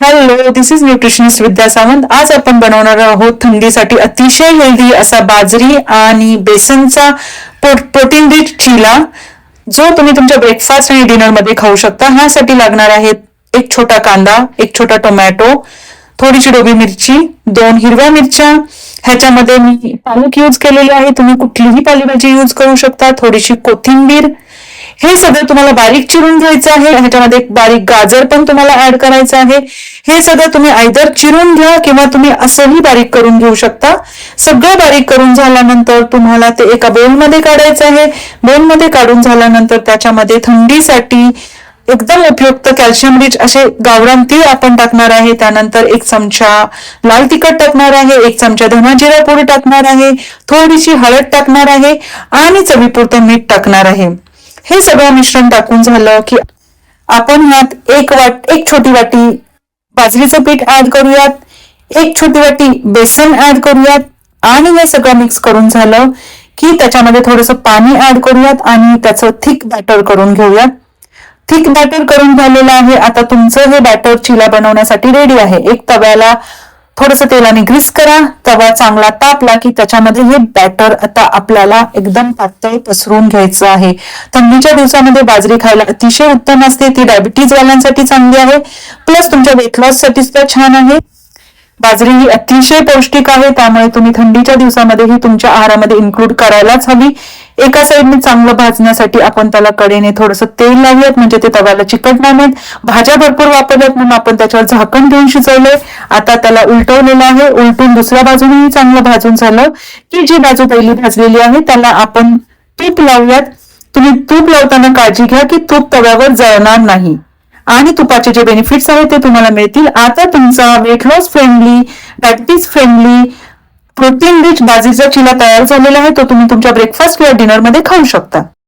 Hello this is nutritionist Vidya Sawant आज आपण बनवणार आहोत थंडीसाठी अतिशय हेल्दी असा बाजरी आणि बेसनचा प्रोटीन रिच चिला जो तुम्ही तुमच्या ब्रेकफास्ट आणि डिनरमध्ये खाऊ शकता. ह्यासाठी लागणार आहेत एक छोटा कांदा एक छोटा टोमॅटो थोडीशी डोबी मिरची दोन हिरव्या मिरच्या. ह्याच्यामध्ये मी पालक यूज केलेली आहे. तुम्ही कुठलीही पालेभाजी यूज करू शकता. थोडीशी कोथिंबीर हे सगळं तुम्हाला बारीक चिरून घ्यायचं आहे. ह्याच्यामध्ये बारीक गाजर पण तुम्हाला ऍड करायचं आहे. हे सगळं तुम्ही आयदर चिरून घ्या किंवा तुम्ही असंही बारीक करून घेऊ शकता. सगळं बारीक करून झाल्यानंतर तुम्हाला ते एका बोलमध्ये काढायचं आहे. बोलमध्ये काढून झाल्यानंतर त्याच्यामध्ये थंडीसाठी एकदम उपयुक्त कॅल्शियम रिच असे गावरान तीळ आपण टाकणार आहे. त्यानंतर एक चमचा लाल तिखट टाकणार आहे. एक चमचा धनाजिरा पूड टाकणार आहे. थोडीशी हळद टाकणार आहे. आणि चवीपुरतं मीठ टाकणार आहे. हे सगळं मिश्रण टाकून झालं की आपण ह्यात एक वाट एक छोटी वाटी बाजरीचं पीठ ऍड करूयात. एक छोटी वाटी बेसन ऍड करूयात. आणि हे सगळं मिक्स करून झालं की त्याच्यामध्ये थोडंसं पाणी ऍड करूयात आणि त्याचं थिक बॅटर करून घेऊयात. थिक बॅटर करून झालेलं आहे. आता तुमचं हे बॅटर चिला बनवण्यासाठी रेडी आहे. एक तव्याला थोडस तेलाने ग्रीस करा तवा चांगला तापला की त्याच्यामध्ये हे बॅटर आता आपल्याला एकदम पातळ पसरून घ्यायचं आहे. थंडीच्या दिवसामध्ये बाजरी खायला अतिशय उत्तम असते ती डायबिटीज वाल्यांसाठी चांगली आहे. प्लस तुमच्या वेट लॉससाठी सुद्धा छान आहे. बाजरी ही अतिशय पौष्टिक आहे त्यामुळे तुम्ही थंडीच्या दिवसामध्ये ही तुमच्या आहारामध्ये इन्क्लूड करायलाच हवी. एका साईडने चांगलं भाजण्यासाठी आपण त्याला कडेने थोडंसं तेल लावूयात म्हणजे ते तव्याला चिकटणार नाहीत. भाज्या भरपूर वापरल्यात म्हणून आपण त्याच्यावर झाकण देऊन शिजवलंय. आता त्याला उलटवलेलं आहे. उलटून दुसऱ्या बाजूनेही चांगलं भाजून झालं की जी बाजू पहिली भाजलेली आहे त्याला आपण तूप लावूयात. तुम्ही तूप लावताना काळजी घ्या की तूप तव्यावर जळणार नाही. आणि तुपाचे जे बेनिफिट्स आहेत ते तुम्हाला मिळतील. आता तुमचा weight loss friendly diabetes friendly protein rich बाजरीचा चिला तयार झालेला आहे तो तुम्ही तुमच्या ब्रेकफास्ट किंवा डिनरमध्ये खाऊ शकता.